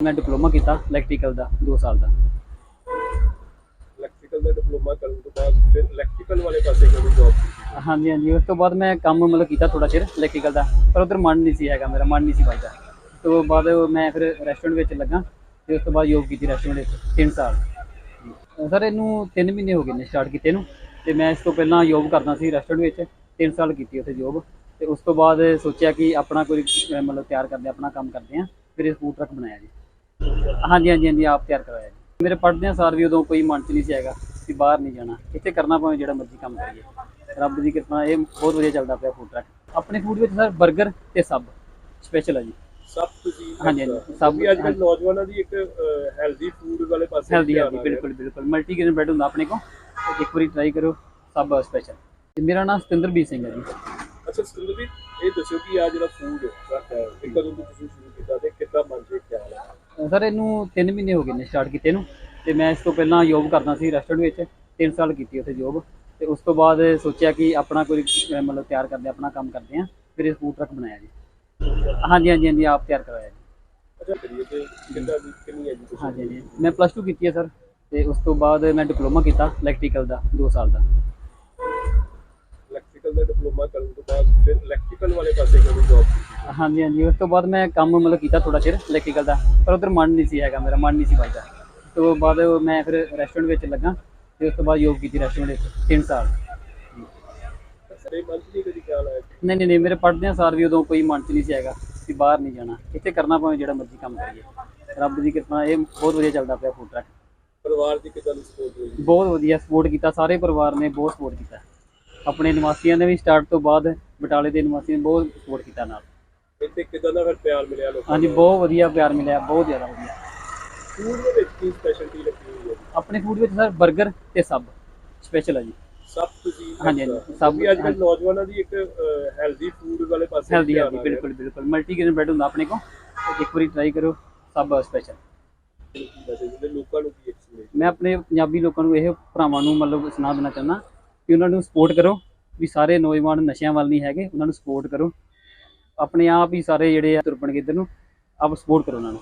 ਮੈਂ ਡਿਪਲੋਮਾ ਕੀਤਾ ਇਲੈਕਟ੍ਰੀਕਲ ਦਾ 2 ਸਾਲ ਦਾ। ਇਲੈਕਟ੍ਰੀਕਲ ਦਾ ਡਿਪਲੋਮਾ ਕਰਨ ਤੋਂ ਬਾਅਦ ਫਿਰ ਇਲੈਕਟ੍ਰੀਕਲ ਵਾਲੇ ਪਾਸੇ ਕਿਉਂ ਜੌਬ ਕੀਤੀ? ਹਾਂਜੀ ਹਾਂਜੀ। ਉਸ ਤੋਂ ਬਾਅਦ ਮੈਂ ਕੰਮ ਮਤਲਬ ਕੀਤਾ ਥੋੜਾ ਚਿਰ ਇਲੈਕਟ੍ਰੀਕਲ ਦਾ ਪਰ ਉਧਰ ਮਨ ਨਹੀਂ ਸੀ ਹੈਗਾ ਮੇਰਾ ਮਨ ਨਹੀਂ ਸੀ ਵੱਜਦਾ। ਤੋਂ ਬਾਅਦ ਮੈਂ ਫਿਰ ਰੈਸਟੋਰੈਂਟ ਵਿੱਚ ਲੱਗਾ ਤੇ ਉਸ ਤੋਂ ਬਾਅਦ ਜੋਬ ਕੀਤੀ ਰੈਸਟੋਰੈਂਟ ਵਿੱਚ 3 ਸਾਲ। ਸਰ ਇਹਨੂੰ 3 ਮਹੀਨੇ ਹੋ ਗਏ ਨੇ ਸਟਾਰਟ ਕੀਤੇ ਨੂੰ। ਤੇ ਮੈਂ ਇਸ ਤੋਂ ਪਹਿਲਾਂ ਜੋਬ ਕਰਦਾ ਸੀ ਰੈਸਟੋਰੈਂਟ ਵਿੱਚ 3 ਸਾਲ ਕੀਤੀ ਉੱਥੇ ਜੋਬ ਤੇ ਉਸ ਤੋਂ ਬਾਅਦ ਸੋਚਿਆ ਕਿ ਆਪਣਾ ਕੋਈ ਮਤਲਬ ਤਿਆਰ ਕਰਦੇ ਆਪਣਾ ਕੰਮ ਕਰਦੇ ਆ ਫਿਰ ਇਹ ਫੂਡ ਟਰੱਕ ਬਣਾਇਆ ਜੀ। ਹਾਂਜੀ ਹਾਂਜੀ ਹਾਂਜੀ ਆਪ ਤਿਆਰ ਕਰਵਾਇਆ ਜੀ। ਮੇਰੇ ਪੜ੍ਹਦਿਆਂ ਸਾਰ ਵੀ ਉਦੋਂ ਕੋਈ ਮਨ ਚ ਨਹੀਂ ਸੀ ਹੈਗਾ ਕਿ ਬਾਹਰ ਨਹੀਂ ਜਾਣਾ। ਇੱਥੇ ਕਰਨਾ ਭਾਵੇਂ ਜਿਹੜਾ ਮਰਜ਼ੀ ਕੰਮ ਕਰੀਏ। ਰੱਬ ਦੀ ਕਿਰਪਾ ਇਹ ਬਹੁਤ ਵਧੀਆ ਚੱਲਦਾ ਪਿਆ ਫੂਡ ਟਰੱਕ ਆਪਣੇ ਫੂਡ ਵਿੱਚ ਸਰ 버ਗਰ ਤੇ ਸਬ ਸਪੈਸ਼ਲ ਹੈ ਜੀ। ਸਭ ਤੁਸੀਂ ਹਾਂਜੀ, ਹਾਂਜੀ, ਸਭ ਸਭ- ਵੀ ਅੱਜ ਕੱਲ੍ਹ ਨੌਜਵਾਨਾਂ ਦੀ ਇੱਕ ਹੈਲਦੀ ਫੂਡ ਵਾਲੇ ਪਾਸੇ ਹੈਲਦੀ ਰਿਹਾ। ਬਿਲਕੁਲ ਬਿਲਕੁਲ। ਮਲਟੀ ਗ੍ਰੇਨ ਬ੍ਰੈਡ ਹੁੰਦਾ ਆਪਣੇ ਕੋਲ। ਇੱਕ ਵਾਰੀ ਟਰਾਈ ਕਰੋ ਸਬ ਸਪੈਸ਼ਲ ਮੇਰਾ ਨਾਮ ਸਤਿੰਦਰਬੀਰ ਸਿੰਘ ਹੈ ਜੀ। ਅੱਛਾ ਸੁੰਦਰ ਵੀ ਇਹ ਦੱਸਿਓ ਕਿ ਆ ਜਿਹੜਾ ਫੂਡ ਟਰੱਕ ਹੈ ਇਹ ਕਦੋਂ ਤੋਂ ਤੁਸੀਂ ਸ਼ੁਰੂ ਕੀਤਾ ਤੇ ਹੈ ਸਰ ਇਹਨੂੰ 3 ਮਹੀਨੇ ਹੋ ਗਏ ਨੇ ਸਟਾਰਟ ਕੀਤੇ ਨੂੰ ਤੇ ਮੈਂ ਇਸ ਤੋਂ ਪਹਿਲਾਂ ਜੋਬ ਕਰਦਾ ਸੀ ਰੈਸਟੋਰੈਂਟ ਵਿੱਚ 3 ਸਾਲ ਕੀਤੀ ਉੱਥੇ ਜੋਬ ਤੇ ਉਸ ਤੋਂ ਬਾਅਦ ਸੋਚਿਆ ਕਿ ਆਪਣਾ ਕੋਈ ਮਤਲਬ ਤਿਆਰ ਕਰਦੇ ਆਪਣਾ ਕੰਮ ਕਰਦੇ ਆ ਫਿਰ ਇਹ ਫੂਡ ਟਰੱਕ ਬਣਾਇਆ ਜੀ। ਹਾਂਜੀ ਹਾਂਜੀ ਹਾਂਜੀ ਆਪ ਤਿਆਰ ਕਰਵਾਇਆ ਜੀ। ਹਾਂਜੀ ਹਾਂਜੀ ਮੈਂ ਪਲੱਸ 2 ਕੀਤੀ ਹੈ ਸਰ ਤੇ ਉਸ ਤੋਂ ਬਾਅਦ ਮੈਂ ਡਿਪਲੋਮਾ ਕੀਤਾ ਇਲੈਕਟ੍ਰੀਕਲ ਦਾ 2 ਸਾਲ ਦਾ। ਇਲੈਕਟ੍ਰੀਕਲ ਦਾ ਡਿਪਲੋਮਾ ਕਰਨ ਤੋਂ ਬਾਅਦ ਫਿਰ ਇਲੈਕਟ੍ਰੀਕਲ ਵਾਲੇ ਪਾਸੇ ਕਿਉਂ ਜੌਬ ਹਾਂਜੀ ਹਾਂਜੀ। ਉਸ ਤੋਂ ਬਾਅਦ ਮੈਂ ਕੰਮ ਮਤਲਬ ਕੀਤਾ ਥੋੜਾ ਚਿਰ ਇਲੈਕਟ੍ਰੀਕਲ ਦਾ। ਪਰ ਉਧਰ ਮਨ ਨਹੀਂ ਸੀ ਹੈਗਾ ਮੇਰਾ ਮਨ ਨਹੀਂ ਸੀ ਵੱਜਦਾ ਤੋਂ ਬਾਅਦ ਮੈਂ ਫਿਰ ਰੈਸਟੋਰੈਂਟ ਵਿੱਚ ਲੱਗਾ ਤੇ ਉਸ ਤੋਂ ਬਾਅਦ ਜੋਬ ਕੀਤੀ ਰੈਸਟੋਰੈਂਟ ਵਿੱਚ 3 ਸਾਲ। ਨਹੀਂ ਨਹੀਂ ਨਹੀਂ ਮੇਰੇ ਪੜ੍ਹਦਿਆਂ ਸਾਰ ਵੀ ਉਦੋਂ ਕੋਈ ਮਨ ਚ ਨਹੀਂ ਸੀ ਹੈਗਾ ਕਿ ਬਾਹਰ ਨਹੀਂ ਜਾਣਾ। ਇੱਥੇ ਕਰਨਾ ਭਾਵੇਂ ਜਿਹੜਾ ਮਰਜ਼ੀ ਕੰਮ ਕਰੀਏ। ਰੱਬ ਦੀ ਕਿਰਪਾ ਇਹ ਬਹੁਤ ਵਧੀਆ ਚੱਲਦਾ ਪਿਆ ਫੂਡ ਟਰੱਕ ਪਰਿਵਾਰ ਦੀ ਕਿੱਦਾਂ ਸਪੋਰਟ ਹੋਈ? ਬਹੁਤ ਵਧੀਆ ਸਪੋਰਟ ਕੀਤਾ ਸਾਰੇ ਪਰਿਵਾਰ ਨੇ ਬਹੁਤ ਸਪੋਰਟ ਕੀਤਾ। ਆਪਣੇ ਨਿਵਾਸੀਆਂ ਨੇ ਵੀ ਸਟਾਰਟ ਤੋਂ ਬਾਅਦ ਬਟਾਲੇ ਦੇ ਨਿਵਾਸੀਆਂ ਨੇ ਬਹੁਤ ਸਪੋਰਟ ਕੀਤਾ ਨਾਲ। ਇੱਥੇ ਕਿੱਦਾਂ ਦਾ ਫਿਰ ਪਿਆਰ ਮਿਲਿਆ ਲੋਕਾਂ ਹਾਂਜੀ ਬਹੁਤ ਵਧੀਆ ਪਿਆਰ ਮਿਲਿਆ ਬਹੁਤ ਜ਼ਿਆਦਾ ਵਧੀਆ। ਫੂਡ ਦੇ ਵਿੱਚ ਕੀ ਸਪੈਸ਼ਲਟੀ ਲੱਗੀ ਹੋਈ ਹੈ? ਆਪਣੇ ਫੂਡ ਵਿੱਚ ਸਰ 버ਗਰ ਤੇ ਸਬ ਸਪੈਸ਼ਲ ਹੈ ਜੀ। ਸਭ ਤੁਸੀਂ ਹਾਂਜੀ, ਹਾਂਜੀ, ਸਭ ਸਭ- ਅੱਜ ਕੱਲ੍ਹ ਨੌਜਵਾਨਾਂ ਦੀ ਇੱਕ ਹੈਲਦੀ ਫੂਡ ਵਾਲੇ ਪਾਸੇ ਹੈਲਦੀ ਧਿਆਨ ਹੈਲਦੀ ਆ ਰਿਹਾ। ਬਿਲਕੁਲ ਬਿਲਕੁਲ। ਮਲਟੀ ਗ੍ਰੇਨ ਬ੍ਰੈਡ ਹੁੰਦਾ ਆਪਣੇ ਕੋਲ ਤੇ ਇੱਕ ਵਾਰੀ ਟਰਾਈ ਕਰੋ ਸਬ ਸਪੈਸ਼ਲ ਵੈਸੇ ਜਿਹੜੇ ਲੋਕਾਂ ਨੂੰ ਕੀ ਐਕਸਪੀਰੀਅੰਸ ਮੈਂ ਆਪਣੇ ਪੰਜਾਬੀ ਲੋਕਾਂ ਨੂੰ ਇਹ ਭਰਾਵਾਂ ਨੂੰ ਮਤਲਬ ਸੁਣਾ ਦੇਣਾ ਚਾਹੁੰਦਾ ਕਿ ਉਹਨਾਂ ਨੂੰ ਸਪੋਰਟ ਕਰੋ ਵੀ ਸਾਰੇ ਨੌਜਵਾਨ ਨਸ਼ਿਆਂ ਵੱਲ ਨਹੀਂ ਹੈਗੇ ਉਹਨਾਂ ਨੂੰ ਸਪੋਰਟ ਕਰੋ। ਆਪਣੇ ਆਪ ਹੀ ਸਾਰੇ ਜਿਹੜੇ ਆ ਤੁਰਪਣ ਪਣਗੇ ਨੂੰ। ਆਪ ਸਪੋਰਟ ਕਰੋ ਉਹਨਾਂ ਨੂੰ।